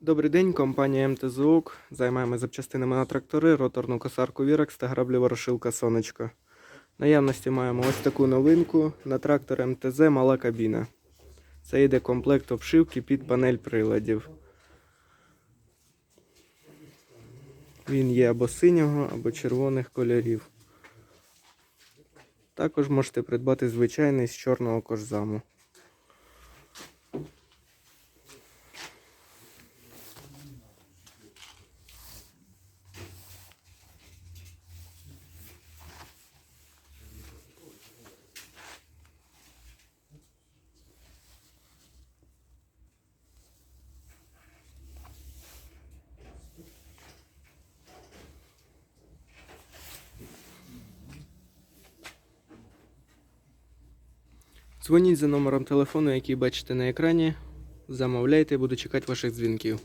Добрий день, компанія МТЗУК. Займаємо запчастинами на трактори, роторну косарку Вірекс та граблі ворошилка Сонечко. Наявності маємо ось таку новинку на трактор МТЗ мала кабіна. Це йде комплект обшивки під панель приладів. Він є або синього, або червоних кольорів. Також можете придбати звичайний з чорного кожзаму. Дзвоніть за номером телефону, який бачите на екрані. Замовляйте, буду чекати ваших дзвінків.